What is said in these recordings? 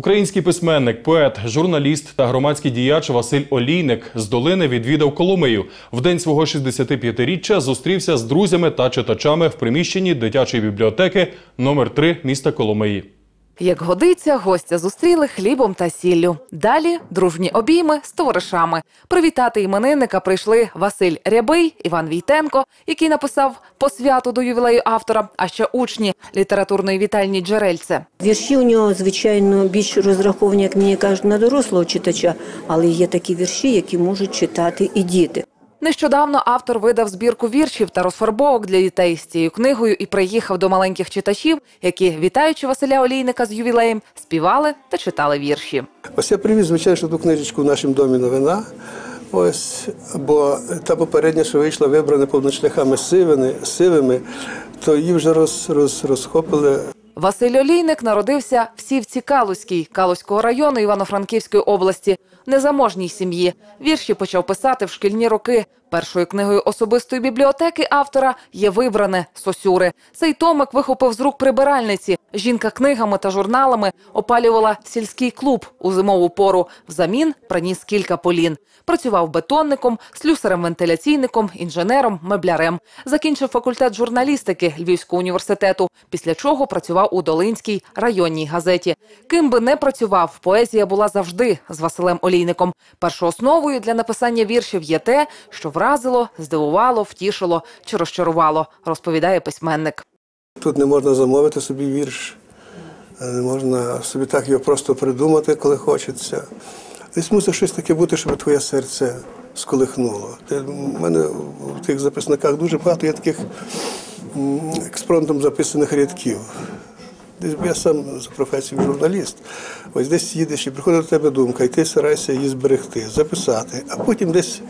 Український письменник, поет, журналіст та громадський діяч Василь Олійник з долини відвідав Коломию. В день свого 65-річчя зустрівся з друзями та читачами в приміщенні дитячої бібліотеки номер 3 міста Коломиї. Як годиться, гостя зустріли хлібом та сіллю. Далі дружні обійми з товаришами. Привітати іменинника прийшли Василь Рябий, Іван Війтенко, який написав посвяту до ювілею автора, а ще учні літературної вітальні Джерельце. Вірші у нього, звичайно, більш розраховані, як мені кажуть, на дорослого читача, але є такі вірші, які можуть читати і діти. Нещодавно автор видав збірку віршів та розфарбовок для дітей з цією книгою і приїхав до маленьких читачів, які, вітаючи Василя Олійника з ювілеєм, співали та читали вірші. Ось я привіз, звичайно, ту книжечку в нашому домі новина. Ось, бо та попередня, що вийшла, вибрана повношляхами сивими, сивими, то її вже роз, роз, розхопили. Василь Олійник народився в Сівці Калузькій Калузького району Івано-Франківської області, незаможній сім'ї. Вірші почав писати в шкільні роки. Першою книгою особистої бібліотеки автора є вибране Сосюри. Цей томик вихопив з рук прибиральниці. Жінка книгами та журналами опалювала сільський клуб у зимову пору. Взамін приніс кілька полін. Працював бетонником, слюсарем-вентиляційником, інженером, меблярем. Закінчив факультет журналістики Львівського університету, після чого працював у Долинській районній газеті. Ким би не працював, поезія була завжди з Василем Олійником. Першоосновою для написання віршів є те, що вразило, здивувало, втішило чи розчарувало, розповідає письменник. Тут не можна замовити собі вірш, не можна собі так його просто придумати, коли хочеться. Десь мусить щось таке бути, щоб твоє серце сколихнуло. У мене в тих записниках дуже багато є таких експромтом записаних рядків. Десь я сам за професією журналіст. Ось десь їдеш і приходить до тебе думка, і ти стараєшся її зберегти, записати, а потім десь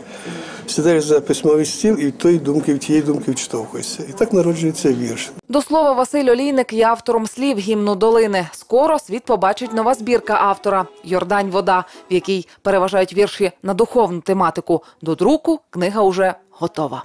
сідаєш за письмовий стіл і в тої думки, в тієї думки вчитовуєшся. І так народжується вірш. До слова, Василь Олійник є автором слів гімну долини. Скоро світ побачить нова збірка автора Йордань Вода, в якій переважають вірші на духовну тематику. До друку книга уже готова.